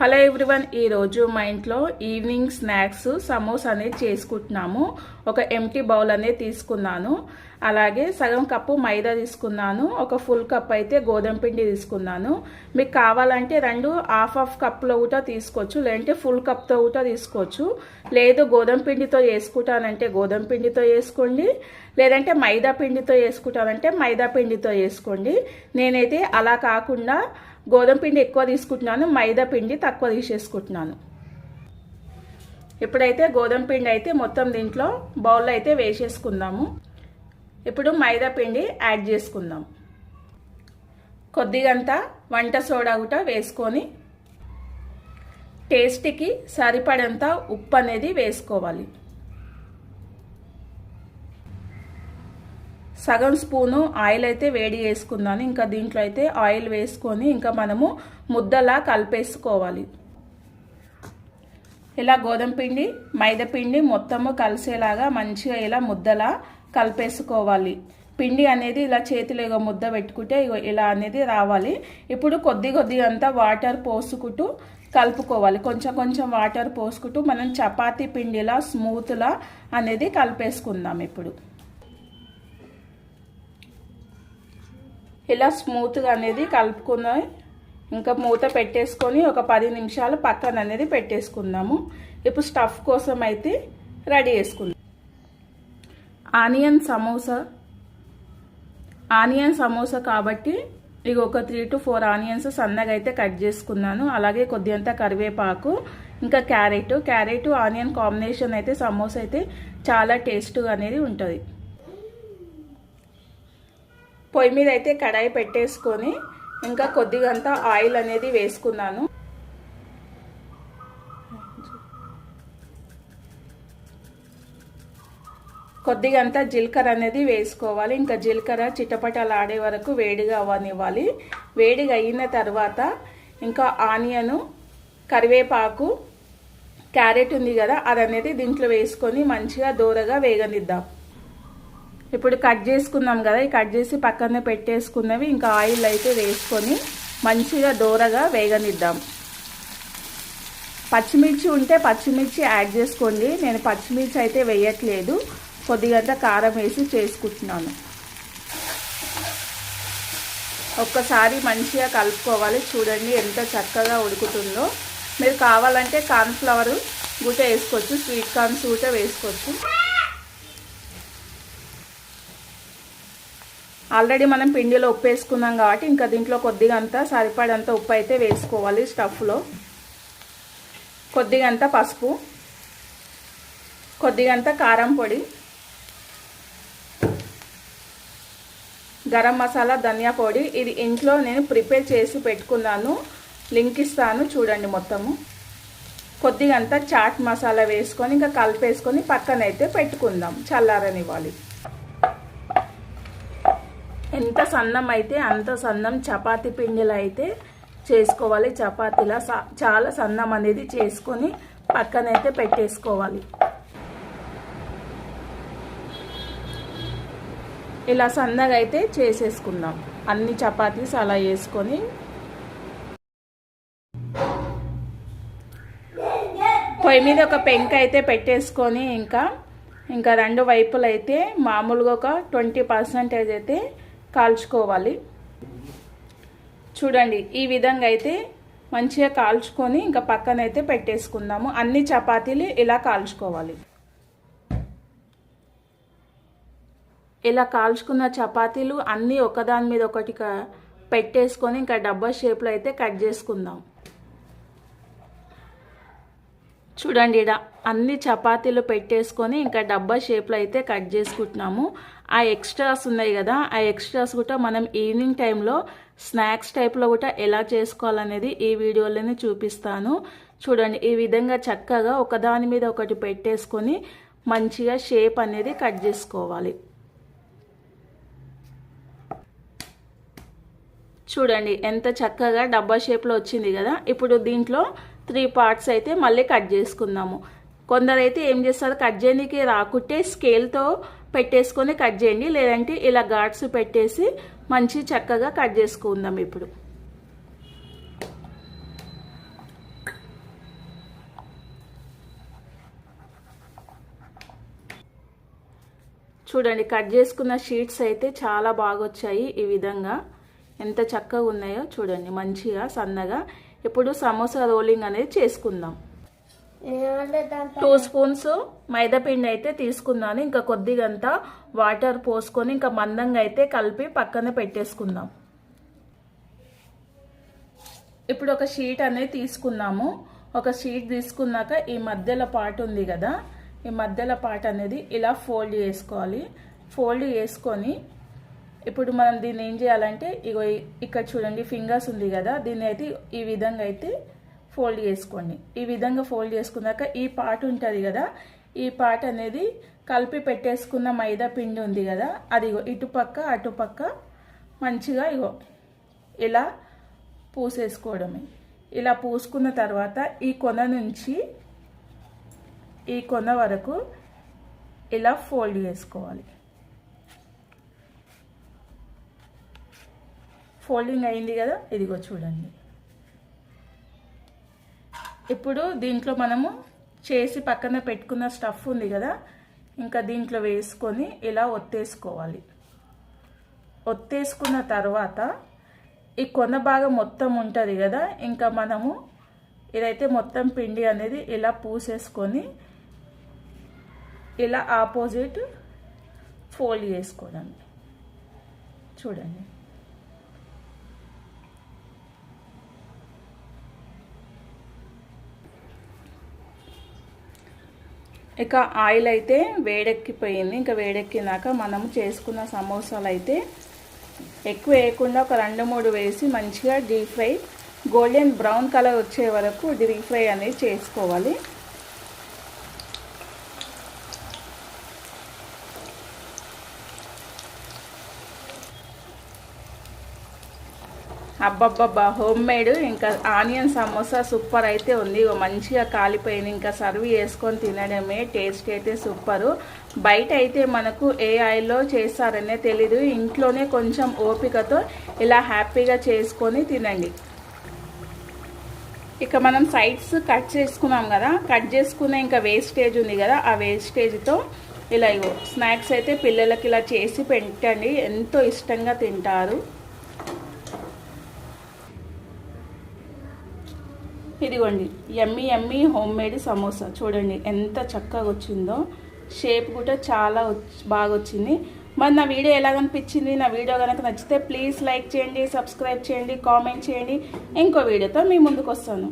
Hello everyone ఈరోజు మా ఇంట్లో ఈవినింగ్ స్నాక్స్ సమోస్ అనేది చేసుకుంటున్నాము. ఒక ఎంటీ బౌల్ అనేది తీసుకున్నాను. అలాగే సగం కప్పు మైదా తీసుకున్నాను. ఒక ఫుల్ కప్ అయితే గోధుమ పిండి తీసుకున్నాను. మీకు కావాలంటే రెండు హాఫ్ హాఫ్ కప్లో కూడా తీసుకోవచ్చు. లేదంటే ఫుల్ కప్తో కూడా తీసుకోవచ్చు. లేదు గోధుమ పిండితో వేసుకుంటానంటే గోధుమ పిండితో వేసుకోండి లేదంటే మైదా పిండితో వేసుకుంటానంటే మైదా పిండితో వేసుకోండి నేనైతే అలా కాకుండా గోధుమ పిండి ఎక్కువ తీసుకుంటున్నాను మైదా పిండి తక్కువ తీసేసుకుంటున్నాను. ఇప్పుడైతే గోధుమ పిండి అయితే మొత్తం దీంట్లో బౌల్లో అయితే వేసేసుకుందాము. ఇప్పుడు మైదా పిండి యాడ్ చేసుకుందాం. కొద్దిగంత వంట సోడా కూడా వేసుకొని టేస్ట్కి సరిపడంత ఉప్పు అనేది వేసుకోవాలి. సగం స్పూను ఆయిల్ అయితే వేడి చేసుకుందాను ఇంకా దీంట్లో అయితే ఆయిల్ వేసుకొని ఇంకా మనము ముద్దలా కలిపేసుకోవాలి. ఇలా గోధుమ పిండి మైదాపిండి మొత్తము కలిసేలాగా మంచిగా ఇలా ముద్దలా కలిపేసుకోవాలి. పిండి అనేది ఇలా చేతిలో ముద్ద పెట్టుకుంటే ఇలా అనేది రావాలి. ఇప్పుడు కొద్ది కొద్ది అంతా వాటర్ పోసుకుంటూ కలుపుకోవాలి. కొంచెం కొంచెం వాటర్ పోసుకుంటూ మనం చపాతీ పిండిలా స్మూత్లా అనేది కలిపేసుకుందాం ఇప్పుడు. ఇలా స్మూత్గా అనేది కలుపుకుని ఇంకా మూత పెట్టేసుకొని ఒక పది నిమిషాలు పక్కన అనేది పెట్టేసుకుందాము. ఇప్పుడు స్టఫ్ కోసం అయితే రెడీ చేసుకుందాం. ఆనియన్ సమోసా. ఆనియన్ సమోసా కాబట్టి ఇక ఒక త్రీ టు ఫోర్ ఆనియన్స్ సన్నగా అయితే కట్ చేసుకున్నాను. అలాగే కొద్దిగంత కరివేపాకు ఇంకా క్యారెట్. క్యారెట్ ఆనియన్ కాంబినేషన్ అయితే సమోసా అయితే చాలా టేస్ట్గా అనేది ఉంటుంది. పొయ్యి మీద అయితే కడాయి పెట్టేసుకొని ఇంకా కొద్దిగంత ఆయిల్ అనేది వేసుకున్నాను. కొద్దిగంత జీలకర్ర అనేది వేసుకోవాలి. ఇంకా జీలకర్ర చిటపటలాడే వరకు వేడిగా అవ్వనివ్వాలి. వేడిగా అయిన తర్వాత ఇంకా ఆనియను కరివేపాకు క్యారెట్ ఉంది కదా అది అనేది దీంట్లో వేసుకొని మంచిగా దూరగా వేగనిద్దాం. ఇప్పుడు కట్ చేసుకున్నాం కదా. ఈ కట్ చేసి పక్కనే పెట్టేసుకున్నవి ఇంకా ఆయిల్ అయితే వేసుకొని మంచిగా దూరగా వేగనిద్దాం. పచ్చిమిర్చి ఉంటే పచ్చిమిర్చి యాడ్ చేసుకోండి. నేను పచ్చిమిర్చి అయితే వేయట్లేదు. కొద్దిగంత కారం వేసి చేసుకుంటున్నాను. ఒక్కసారి మంచిగా కలుపుకోవాలి. చూడండి ఎంత చక్కగా ఉడుకుతుందో. మీరు కావాలంటే కార్న్ఫ్లవర్ గుట వేసుకోవచ్చు స్వీట్ కార్న్స్ గుట వేసుకోవచ్చు. ఆల్రెడీ మనం పిండిలో ఉప్పు వేసుకున్నాం కాబట్టి ఇంకా దీంట్లో కొద్దిగా అంతా సరిపడంత ఉప్పు అయితే వేసుకోవాలి స్టఫ్లో. కొద్దిగంత పసుపు. కొద్దిగంత కారం పొడి. గరం మసాలా ధనియా పొడి. ఇది ఇంట్లో నేను ప్రిపేర్ చేసి పెట్టుకున్నాను. లింక్ ఇస్తాను చూడండి మొత్తము. కొద్దిగంత చాట్ మసాలా వేసుకొని ఇంకా కలిపేసుకొని పక్కనైతే పెట్టుకుందాం. చల్లారనివ్వాలి. ఎంత సన్నం అయితే అంత సన్నం చపాతీ పిండిలో అయితే చేసుకోవాలి. చపాతీలా చాలా సన్నం అనేది చేసుకొని పక్కనైతే పెట్టేసుకోవాలి. ఇలా సన్నగా అయితే చేసేసుకుందాం. అన్ని చపాతీస్ అలా వేసుకొని పొయ్యి మీద ఒక పెంక అయితే పెట్టేసుకొని ఇంకా ఇంకా రెండు వైపులైతే మామూలుగా ఒక ట్వంటీ పర్సెంటేజ్ అయితే కాల్చుకోవాలి. చూడండి ఈ విధంగా అయితే మంచిగా కాల్చుకొని ఇంకా పక్కన అయితే పెట్టేసుకుందాము. అన్ని చపాతీలు ఇలా కాల్చుకోవాలి. ఇలా కాల్చుకున్న చపాతీలు అన్నీ ఒకదాని మీద ఒకటి పెట్టేసుకొని ఇంకా డబ్బా షేప్లో అయితే కట్ చేసుకుందాం. చూడండి ఇడ అన్ని చపాతీలు పెట్టేసుకొని ఇంకా డబ్బా షేప్లో అయితే కట్ చేసుకుంటున్నాము. ఆ ఎక్స్ట్రాస్ ఉన్నాయి కదా ఆ ఎక్స్ట్రాస్ కూడా మనం ఈవినింగ్ టైంలో స్నాక్స్ టైప్లో కూడా ఎలా చేసుకోవాలనేది ఈ వీడియోలోనే చూపిస్తాను. చూడండి ఈ విధంగా చక్కగా ఒకదాని మీద ఒకటి పెట్టేసుకొని మంచిగా షేప్ అనేది కట్ చేసుకోవాలి. చూడండి ఎంత చక్కగా డబ్బా షేప్లో వచ్చింది కదా. ఇప్పుడు దీంట్లో త్రీ పార్ట్స్ అయితే మళ్ళీ కట్ చేసుకుందాము. కొందరైతే ఏం చేస్తారు కట్ చేయడానికి రాకుంటే స్కేల్తో పెట్టేసుకొని కట్ చేయండి. లేదంటే ఇలా ఘాట్స్ పెట్టేసి మంచి చక్కగా కట్ చేసుకుందాం ఇప్పుడు. చూడండి కట్ చేసుకున్న షీట్స్ అయితే చాలా బాగా వచ్చాయి ఈ విధంగా. ఎంత చక్కగా ఉన్నాయో చూడండి మంచిగా సన్నగా. ఇప్పుడు సమోసా రోలింగ్ అనేది చేసుకుందాం. టూ స్పూన్స్ మైదాపిండి అయితే తీసుకున్నాను. ఇంకా కొద్దిగంతా వాటర్ పోసుకొని ఇంకా మందంగా అయితే కలిపి పక్కన పెట్టేసుకుందాం. ఇప్పుడు ఒక షీట్ అనేది తీసుకున్నాము. ఒక షీట్ తీసుకున్నాక ఈ మధ్యలో పార్ట్ ఉంది కదా ఈ మధ్యలో పార్ట్ అనేది ఇలా ఫోల్డ్ చేసుకోవాలి. ఫోల్డ్ చేసుకొని ఇప్పుడు మనం దీన్ని ఏం చేయాలంటే ఇగో ఇక్కడ చూడండి ఫింగర్స్ ఉంది కదా దీన్ని అయితే ఈ విధంగా అయితే ఫోల్డ్ చేసుకోండి. ఈ విధంగా ఫోల్డ్ చేసుకున్నాక ఈ పార్ట్ ఉంటుంది కదా ఈ పార్ట్ అనేది కలిపి పెట్టేసుకున్న మైదా పిండి ఉంది కదా అదిగో ఇటుపక్క అటుపక్క మంచిగా ఇగో ఇలా పూసేసుకోవడమే. ఇలా పూసుకున్న తర్వాత ఈ కొన నుంచి ఈ కొన వరకు ఇలా ఫోల్డ్ చేసుకోవాలి. ఫోల్డింగ్ అయింది కదా ఇదిగో చూడండి. ఇప్పుడు దీంట్లో మనము చేసి పక్కన పెట్టుకున్న స్టఫ్ ఉంది కదా ఇంకా దీంట్లో వేసుకొని ఇలా ఒత్తేసుకోవాలి. ఒత్తేసుకున్న తర్వాత ఈ కొన భాగం మొత్తం ఉంటుంది కదా ఇంకా మనము ఇదైతే మొత్తం పిండి అనేది ఇలా పూసేసుకొని ఇలా ఆపోజిట్ ఫోల్డ్ చేసుకోవడం. చూడండి. ఇక ఆయిల్ అయితే వేడెక్కిపోయింది. ఇంకా వేడెక్కినాక మనం చేసుకున్న సమోసాలు అయితే ఎక్కువ వేయకుండా ఒక రెండు మూడు వేసి మంచిగా deep fry golden brown colour వచ్చే వరకు డీప్ ఫ్రై అనేది చేసుకోవాలి. అబ్బబ్బబ్బా హోమ్ మేడ్ ఇంకా ఆనియన్ సమోసా సూపర్ అయితే ఉంది. మంచిగా కాలిపోయింది. ఇంకా సర్వ్ చేసుకొని తినడమే టేస్ట్ అయితే సూపరు బయట అయితే మనకు ఏ ఆయిల్లో చేస్తారనే తెలీదు. ఇంట్లోనే కొంచెం ఓపికతో ఇలా హ్యాపీగా చేసుకొని తినండి. ఇక మనం సైడ్స్ కట్ చేసుకున్నాం కదా. కట్ చేసుకునే ఇంకా వేస్టేజ్ ఉంది కదా. ఆ వేస్టేజ్తో ఇలా ఇగో స్నాక్స్ అయితే పిల్లలకి ఇలా చేసి పెట్టండి. ఎంతో ఇష్టంగా తింటారు. ఇదిగోండి yummy yummy home made samosa. చూడండి ఎంత చక్కగా వచ్చిందో. షేప్ కూడా చాలా బాగా వచ్చింది. మరి నా వీడియో ఎలా అనిపించింది నా వీడియో కనుక నచ్చితే ప్లీజ్ లైక్ చేయండి సబ్స్క్రైబ్ చేయండి కామెంట్ చేయండి. ఇంకో వీడియోతో మీ ముందుకు వస్తాను.